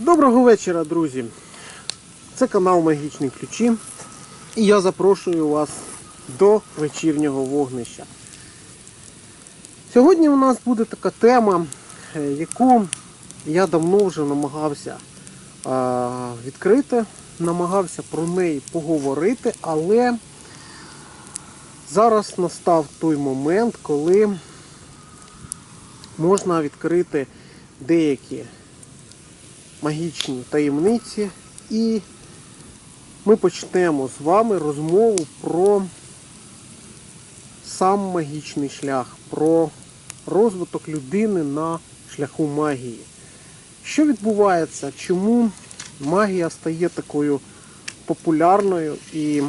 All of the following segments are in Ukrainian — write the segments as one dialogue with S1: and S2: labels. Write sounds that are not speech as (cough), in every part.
S1: Доброго вечора, друзі! Це канал Магічні Ключі. І я запрошую вас до вечірнього вогнища. Сьогодні у нас буде така тема, е, яку я давно вже намагався відкрити, намагався про неї поговорити, але зараз настав той момент, коли можна відкрити деякі магічні таємниці і ми почнемо з вами розмову про сам магічний шлях, про розвиток людини на шляху магії. Що відбувається? Чому магія стає такою популярною і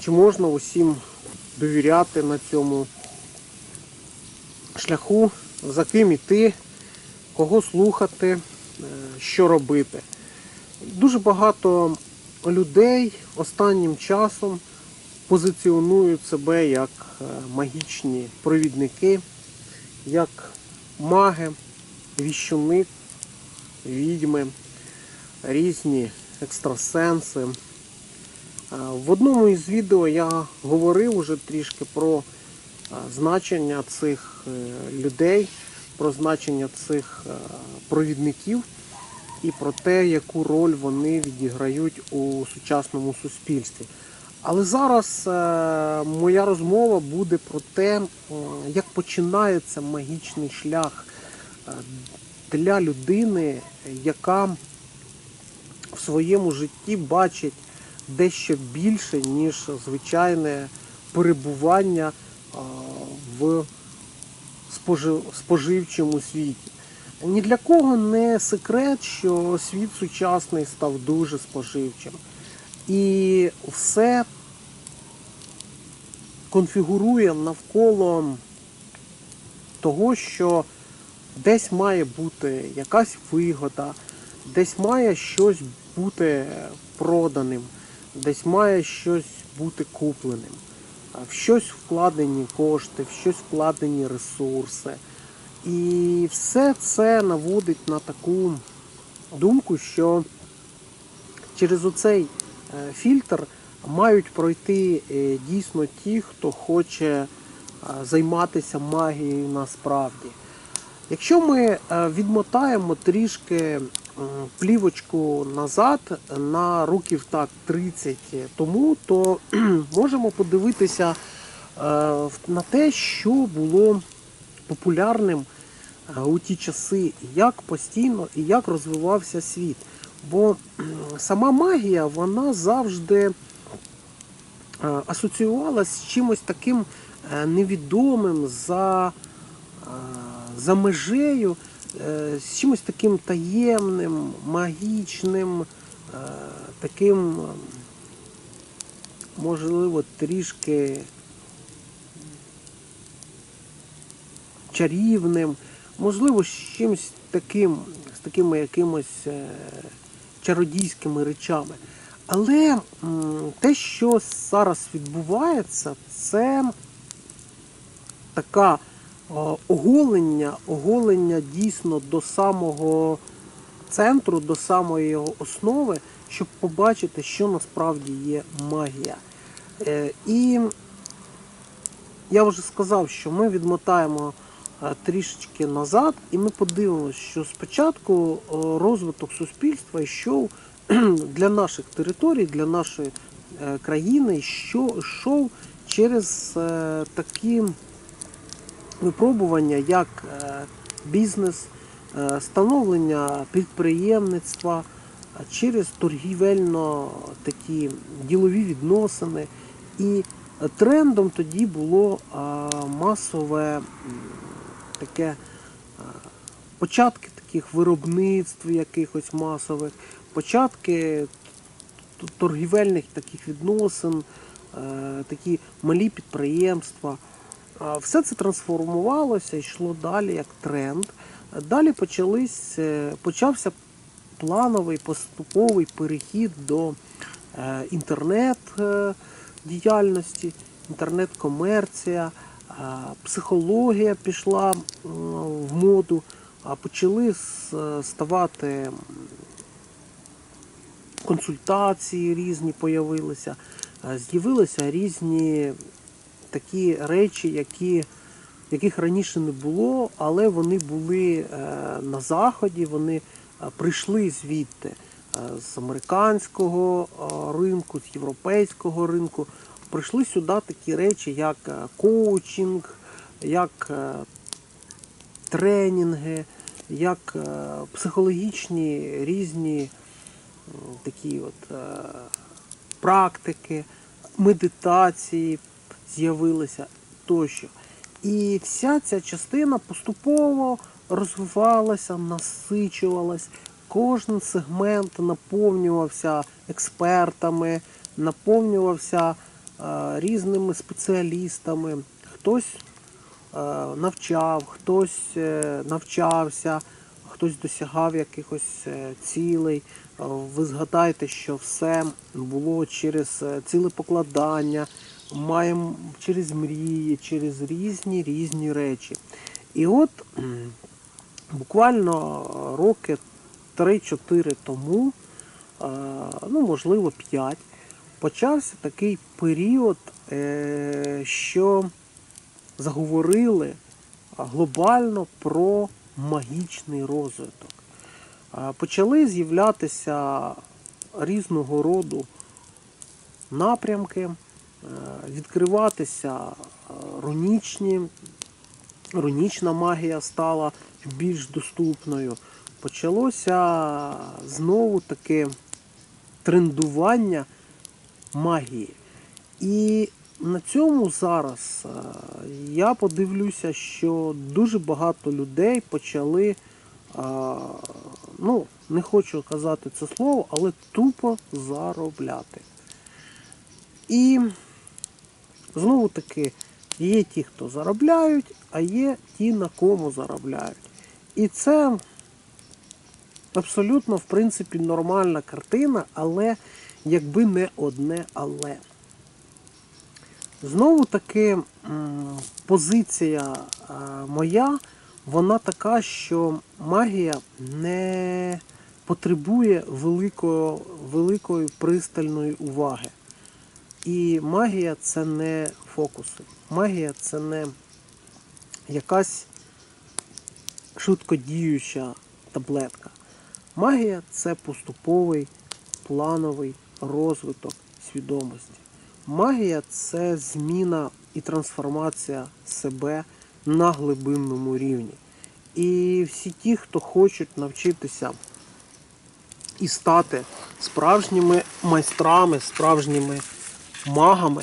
S1: чи можна усім довіряти на цьому шляху, за ким іти, кого слухати, е, що робити. Дуже багато людей останнім часом позиціонують себе як е, магічні провідники, як маги, віщуни, відьми, різні екстрасенси. Е, В одному із відео я говорив уже трішки про значення цих людей, про значення цих е, провідників і про те, яку роль вони відіграють у сучасному суспільстві. Але зараз е, моя розмова буде про те, як починається магічний шлях е, для людини, яка в своєму житті бачить дещо більше, ніж звичайне перебування в споживчому світі. Ні для кого не секрет, що світ сучасний став дуже споживчим. І все конфігурує навколо того, що десь має бути якась вигода, десь має щось бути проданим, десь має щось бути купленим, в щось вкладені кошти, в щось вкладені ресурси. І все це наводить на таку думку, що через оцей е, фільтр мають пройти е, дійсно ті, хто хоче е, займатися магією насправді. Якщо ми відмотаємо трішки плівочку назад на років так 30 тому, то (clears throat) можемо подивитися е, на те, що було популярним е, у ті часи, як постійно і як розвивався світ. Бо сама магія вона завжди е, асоціювалася з чимось таким е, невідомим за, е, за межею, е, з чимось таким таємним, магічним, е, таким, е, можливо, трішки чарівним, можливо, з чимось таким, з такими якимось е, чародійськими речами. Але те, що зараз відбувається, це така оголення, оголення дійсно до самого центру, до самої його основи, щоб побачити, що насправді є магія. Е, І я вже сказав, що ми відмотаємо е, трішечки назад, і ми подивимося, що спочатку е, розвиток суспільства йшов (clears throat) для наших територій, для нашої е, країни, що йшов через е, такі випробування, як е, бізнес, е, становлення підприємництва, е, через торгівельно такі ділові відносини. І трендом тоді було масове таке початки таких виробництв якихось масових, початки торгівельних таких відносин, такі малі підприємства. Все це трансформувалося, йшло далі як тренд. Далі почались, е, почався плановий поступовий перехід до е, інтернет е, діяльності, інтернет-комерція, е, психологія пішла в моду, почали ставати консультації різні появилися, з'явилися різні такі речі, які, яких раніше не було, але вони були е, на заході, вони е, прийшли звідти е, з американського ринку, з європейського ринку. Прийшли сюди такі речі, як коучинг, як тренінги, як психологічні різні такі от практики, медитації з'явилися тощо. І вся ця частина поступово розвивалася, насичувалась. Кожен сегмент наповнювався експертами, наповнювався е, різними спеціалістами. Хтось е, навчав, хтось е, навчався, хтось досягав якихось е, цілей. Е, Ви згадайте, що все було через е, цілепокладання, маємо через мрії, через різні різні речі. І от буквально роки 3-4 тому, е, ну можливо 5, почався такий період, е, що заговорили глобально про магічний розвиток. Почали з'являтися різного роду напрямки, е, відкриватися е, рунічні, рунічна магія стала більш доступною. Почалося знову таке трендування магії. І на цьому зараз е, я подивлюся, що дуже багато людей почали, е, ну, не хочу казати це слово, але тупо заробляти. І знову таки є ті, хто заробляють, а є ті, на кому заробляють. І це абсолютно, в принципі, нормальна картина, але якби не одне але. Знову таки позиція моя, вона така, що магія не потребує великої, великої пристальної уваги. І магія це не фокуси. Магія це не якась швидкодіюча таблетка. Магія це поступовий плановий розвиток свідомості. Магія це зміна і трансформація себе на глибинному рівні. І всі ті, хто хочуть навчитися і стати справжніми майстрами, справжніми магами,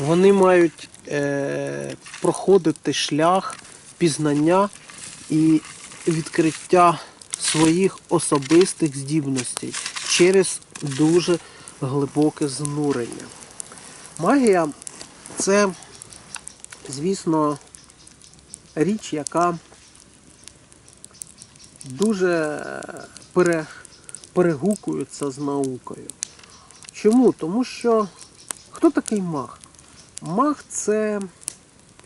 S1: вони мають е, проходити шлях пізнання і відкриття своїх особистих здібностей через дуже глибоке занурення. Магія це, звісно, річ, яка дуже перегукується з наукою. Чому? Тому що хто такий маг? Маг це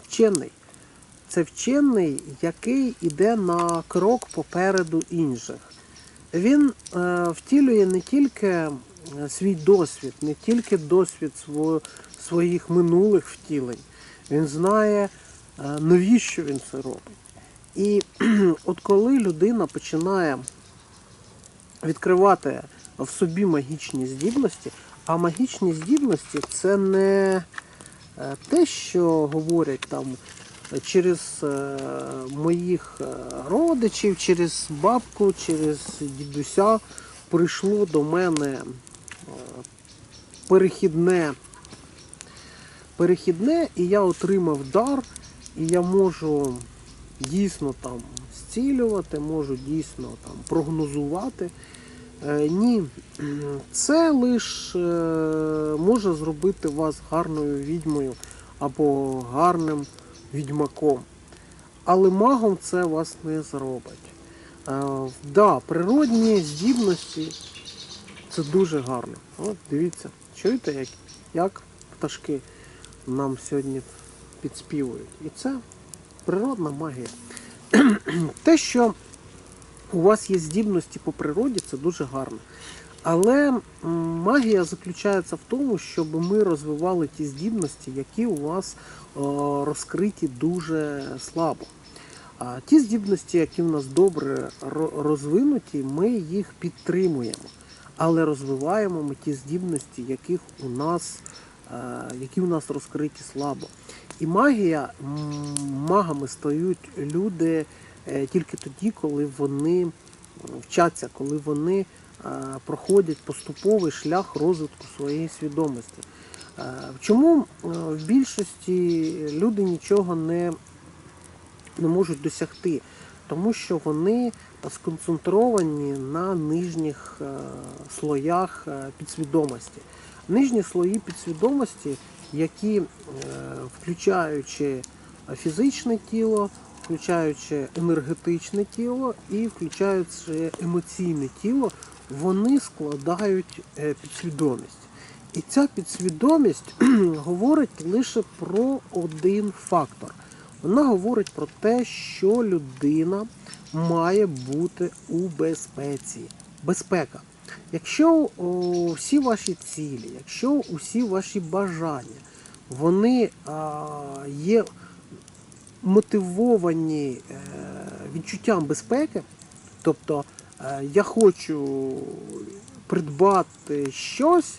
S1: вчений. Це вчений, який йде на крок попереду інших. Він е, втілює не тільки е, свій досвід, не тільки досвід сво- своїх минулих втілень. Він знає, е, навіщо він це робить. І от коли людина починає відкривати в собі магічні здібності, а магічні здібності це не е, те, що говорять там через е, моїх е, родичів, через бабку, через дідуся прийшло до мене перехідне, перехідне, і я отримав дар, і я можу дійсно там зцілювати, можу дійсно там прогнозувати. Е, Ні, це лише може зробити вас гарною відьмою або гарним відьмаком. Але магом це вас не зробить. Е, да, природні здібності це дуже гарно. От дивіться, чуєте, як, як пташки нам сьогодні підспівують. І це природна магія. (clears throat) Те, що у вас є здібності по природі, це дуже гарно. Але магія заключається в тому, щоб ми розвивали ті здібності, які у вас е, розкриті дуже слабо. А ті здібності, які в нас добре розвинуті, ми їх підтримуємо. Але розвиваємо ми ті здібності, яких у нас, е, які у нас розкриті слабо. І магія, магами стають люди тільки тоді, коли вони вчаться, коли вони е, проходять поступовий шлях розвитку своєї свідомості. Е, Чому е, в більшості люди нічого не, не можуть досягти? Тому що вони сконцентровані на нижніх е, слоях е, підсвідомості. Нижні слої підсвідомості, які, е, включаючи фізичне тіло, включаючи енергетичне тіло і включаючи емоційне тіло, вони складають е, підсвідомість. І ця підсвідомість (clears throat) говорить лише про один фактор. Вона говорить про те, що людина має бути у безпеці. Безпека. Якщо о, всі ваші цілі, якщо усі ваші бажання, вони а, є мотивовані е, відчуттям безпеки, тобто е, я хочу придбати щось,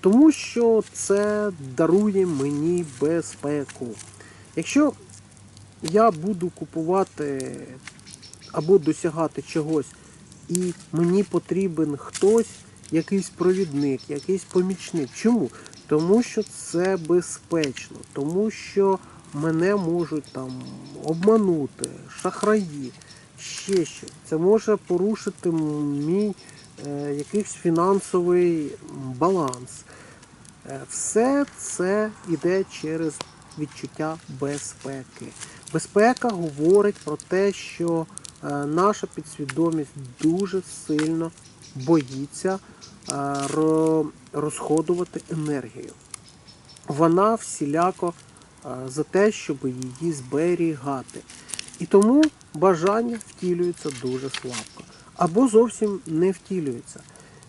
S1: тому що це дарує мені безпеку. Якщо я буду купувати або досягати чогось, і мені потрібен хтось, якийсь провідник, якийсь помічник. Чому? Тому що це безпечно, тому що мене можуть там обманути, шахраї, ще щось. Це може порушити мій е, якийсь фінансовий баланс. Е, Все це йде через відчуття безпеки. Безпека говорить про те, що е, наша підсвідомість дуже сильно боїться е, розходувати енергію. Вона всіляко за те, щоб її зберігати. І тому бажання втілюється дуже слабко. Або зовсім не втілюється.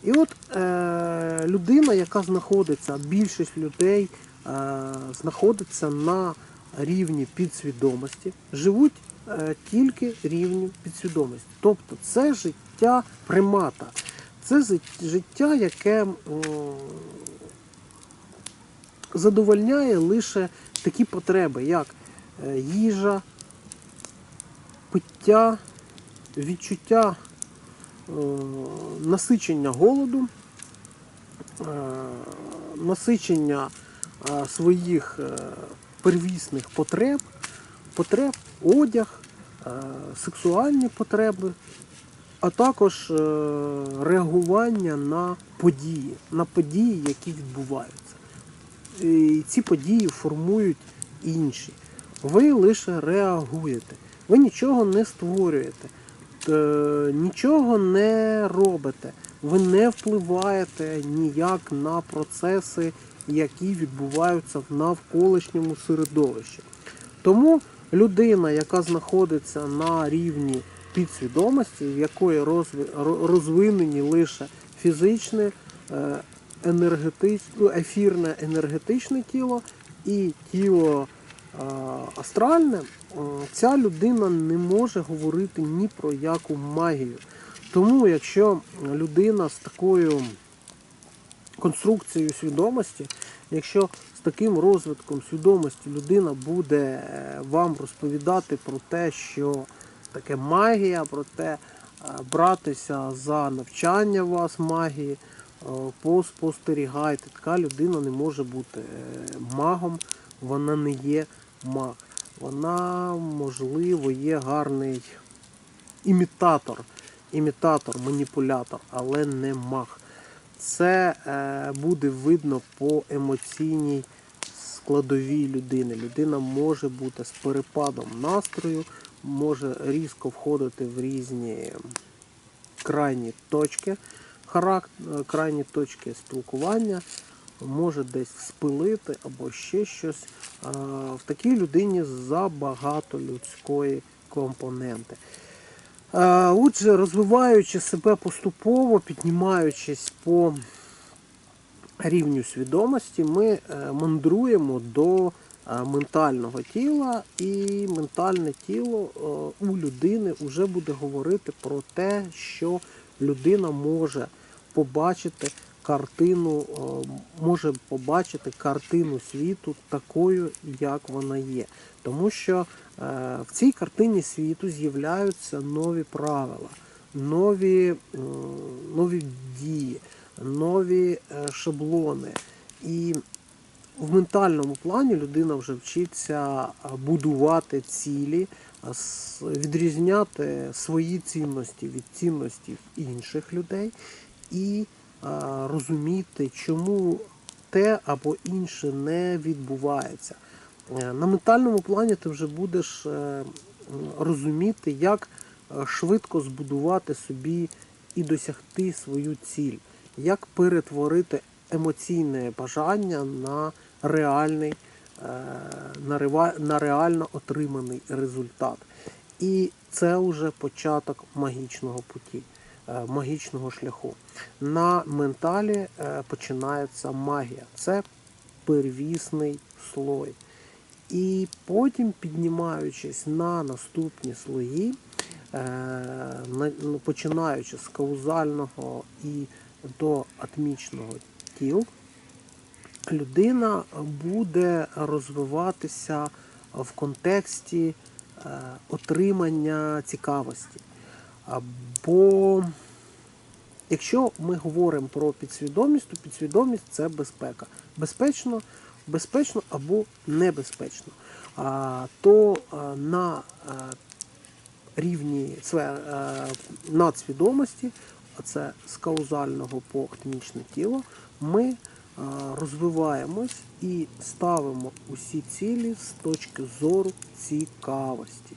S1: І от е, людина, яка знаходиться, більшість людей е, знаходиться на рівні підсвідомості, живуть е, тільки рівнем підсвідомості. Тобто це життя примата, це життя, яке м, задовольняє лише такі потреби, як е, їжа, пиття, відчуття е, насичення голоду, е, насичення своїх первісних потреб, потреб, одяг, сексуальні потреби, а також реагування на події, на події, які відбуваються. І ці події формують інші. Ви лише реагуєте, ви нічого не створюєте, е, нічого не робите, ви не впливаєте ніяк на процеси, які відбуваються в навколишньому середовищі. Тому людина, яка знаходиться на рівні підсвідомості, в якої розвинені лише фізичне, е, енергетичне, ну, ефірне енергетичне тіло і тіло е, астральне, ця людина не може говорити ні про яку магію. Тому, якщо людина з такою конструкцією свідомості, якщо з таким розвитком свідомості людина буде е, вам розповідати про те, що таке магія, про те, е, братися за навчання вас магії, поспостерігайте. Така людина не може бути е, магом, вона не є маг. Вона, можливо, є гарний імітатор, імітатор, маніпулятор, але не маг. Це е, буде видно по емоційній складовій людини. Людина може бути з перепадом настрою, може різко входити в різні крайні точки крайні точки спілкування, може десь спилити або ще щось. В такій людині забагато людської компоненти. Отже, розвиваючи себе поступово, піднімаючись по рівню свідомості, ми е, мандруємо до е, ментального тіла, і ментальне тіло е, у людини вже буде говорити про те, що людина може побачити картину, е, може побачити картину світу такою, як вона є. Тому що е, в цій картині світу з'являються нові правила, нові, нові дії, нові е, шаблони. І в ментальному плані людина вже вчиться будувати цілі, відрізняти свої цінності від цінностей інших людей і е, розуміти, чому те або інше не відбувається. Е, На ментальному плані ти вже будеш е, розуміти, як е, швидко збудувати собі і досягти свою ціль, як перетворити емоційне бажання на реальний, на реально отриманий результат. І це вже початок магічного путі, магічного шляху. На менталі е, починається магія. Це первісний слой. І потім, піднімаючись на наступні слої, е, ну, починаючи з каузального і до атмічного тіл, людина буде розвиватися в контексті е, отримання цікавості. А, Бо якщо ми говоримо про підсвідомість, то підсвідомість це безпека. Безпечно, безпечно або небезпечно. То а, на а, рівні е, надсвідомості, а це з каузального по актинічне тіло, ми е, розвиваємось і ставимо усі цілі з точки зору цікавості.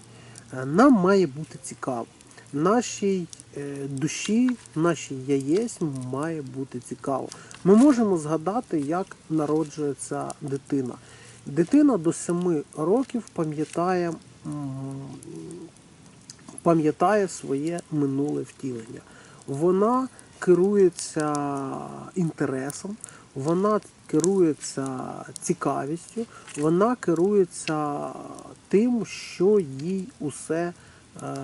S1: Е, Нам має бути цікаво. Нашій е, душі, нашій яєць має бути цікаво. Ми можемо згадати, як народжується дитина. Дитина до 7 років пам'ятає пам'ятає своє минуле втілення. Вона керується інтересом, вона керується цікавістю, вона керується тим, що їй усе е,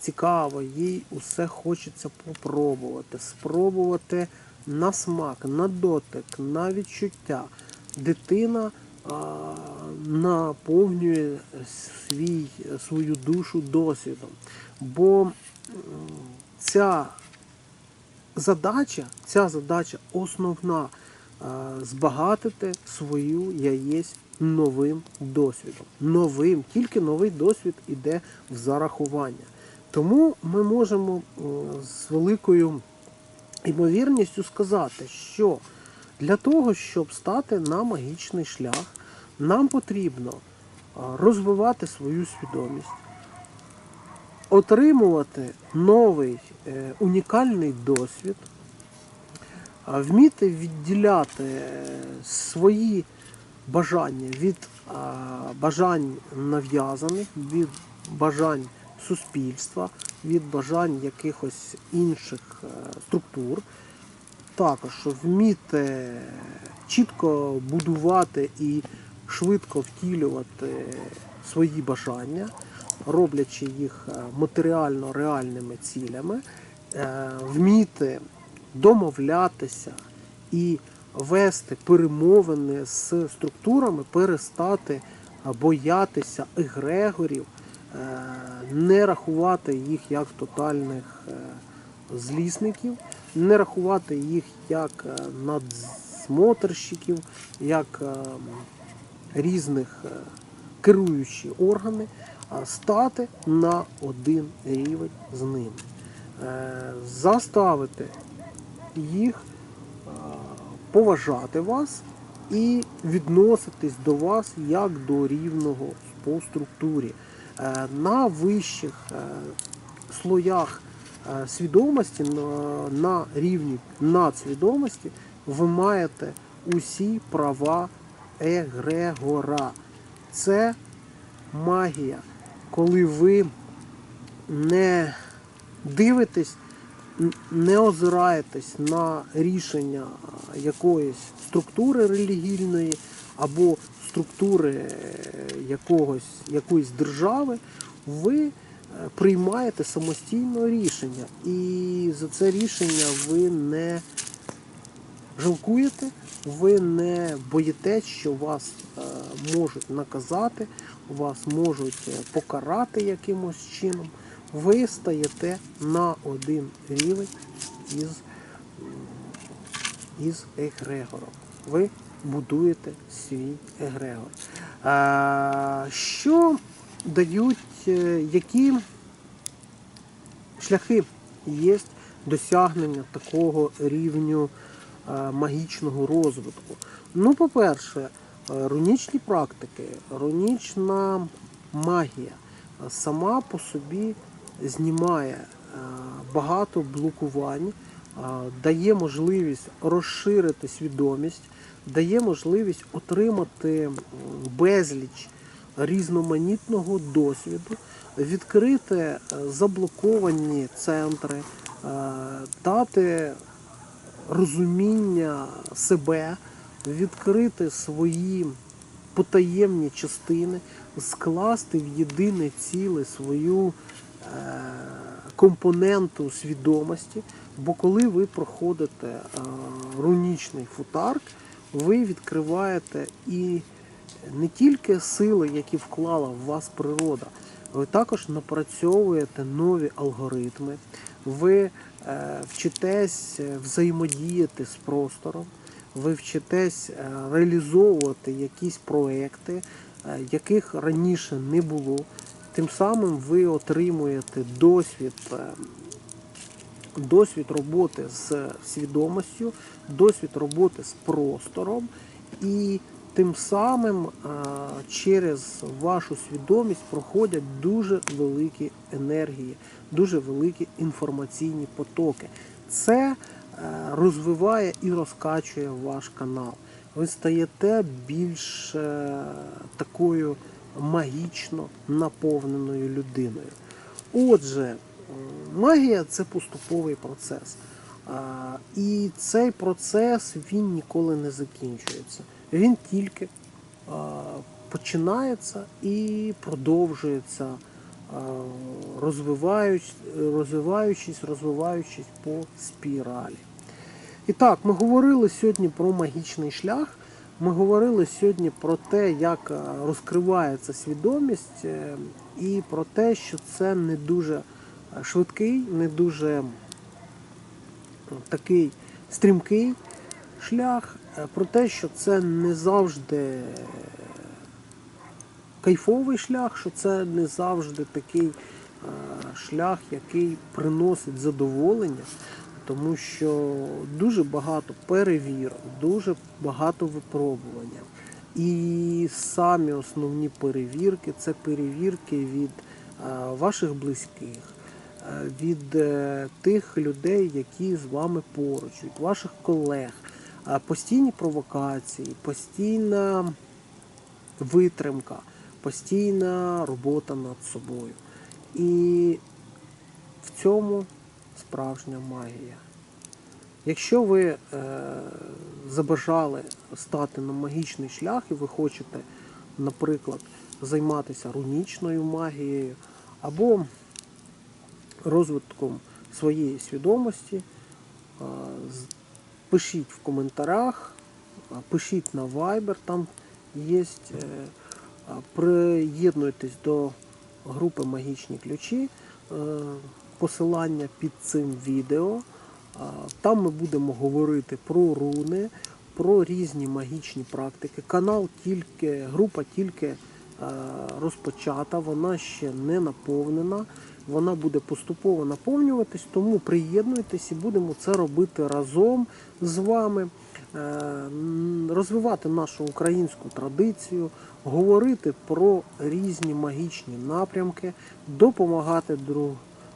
S1: цікаво, їй усе хочеться попробувати, спробувати на смак, на дотик, на відчуття. Дитина а, наповнює свій, свою душу досвідом. Бо ця задача, ця задача основна а, збагатити свою яєць новим досвідом. Новим, тільки новий досвід іде в зарахування. Тому ми можемо з великою ймовірністю сказати, що для того, щоб стати на магічний шлях, нам потрібно розвивати свою свідомість, отримувати новий е, унікальний досвід, вміти відділяти е, свої бажання від бажань нав'язаних, від бажань суспільства, від бажань якихось інших е, структур. Також вміти чітко будувати і швидко втілювати свої бажання, роблячи їх е, матеріально реальними цілями, е, вміти домовлятися і вести перемовини з структурами, перестати боятися егрегорів, не рахувати їх як тотальних е, злісників, не рахувати їх як е, надсмотрщиків, як е, різних е, керуючі органи, а стати на один рівень з ними. Е, Заставити їх е, поважати вас і відноситись до вас як до рівного по структурі. Е, На вищих е, слоях е, свідомості, на, на рівні надсвідомості, ви маєте усі права егрегора. Це магія, коли ви не дивитесь, не озираєтесь на рішення якоїсь структури релігійної або структури е, якогось, якоїсь держави, ви е, приймаєте самостійно рішення. І за це рішення ви не жалкуєте, ви не боїтесь, що вас е, можуть наказати, вас можуть покарати якимось чином. Ви стаєте на один рівень із, із егрегором. Ви будуєте свій егрегор. Що дають, е, які шляхи є досягнення такого рівню е, магічного розвитку. Ну, по-перше, рунічні практики, рунічна магія сама по собі знімає е, багато блокувань, дає можливість розширити свідомість, дає можливість отримати безліч різноманітного досвіду, відкрити е, заблоковані центри, е, дати розуміння себе, відкрити свої потаємні частини, скласти в єдине ціле свою е, компоненту свідомості. Бо коли ви проходите рунічний футарк, ви відкриваєте і не тільки сили, які вклала в вас природа, ви також напрацьовуєте нові алгоритми, ви е, вчитесь е, взаємодіяти з простором, ви вчитесь е, реалізовувати якісь проекти, яких раніше не було. Тим самим ви отримуєте досвід. Е, Досвід роботи з свідомістю, досвід роботи з простором, і тим самим через вашу свідомість проходять дуже великі енергії, дуже великі інформаційні потоки. Це е, розвиває і розкачує ваш канал. Ви стаєте більш е, такою магічно наповненою людиною. Отже, магія це поступовий процес. І цей процес він ніколи не закінчується. Він тільки починається і продовжується, розвиваючись, розвиваючись, розвиваючись по спіралі. І так, ми говорили сьогодні про магічний шлях. Ми говорили сьогодні про те, як розкривається свідомість, е, і про те, що це не дуже швидкий, не дуже такий стрімкий шлях, е, про те, що це не завжди кайфовий шлях, що це не завжди такий е, шлях, який приносить задоволення, тому що дуже багато перевірок, дуже багато випробування. І самі основні перевірки це перевірки від е, ваших близьких, е, від е, тих людей, які з вами поруч, від ваших колег, постійні провокації, постійна витримка, постійна робота над собою. І в цьому справжня магія. Якщо ви е, забажали стати на магічний шлях і ви хочете, наприклад, займатися рунічною магією або розвитком своєї свідомості, е, пишіть в коментарях, пишіть на Viber, там є. Приєднуйтесь до групи Магічні ключі. е, Посилання під цим відео. Там ми будемо говорити про руни, про різні магічні практики. Канал тільки, група тільки е, розпочата, вона ще не наповнена. Вона буде поступово наповнюватись, тому приєднуйтесь і будемо це робити разом з вами, Е, розвивати нашу українську традицію, говорити про різні магічні напрямки, допомагати друг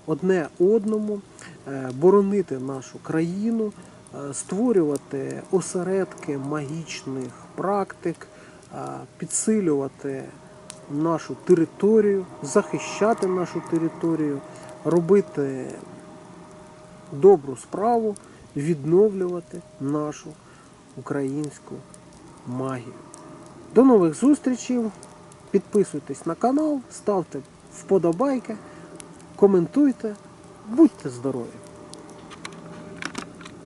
S1: одне одному, е, боронити нашу країну, е, створювати осередки магічних практик, підсилювати нашу територію, захищати нашу територію, робити добру справу, відновлювати нашу українську магію. До нових зустрічей. Підписуйтесь на канал, ставте вподобайки, коментуйте, будьте здорові!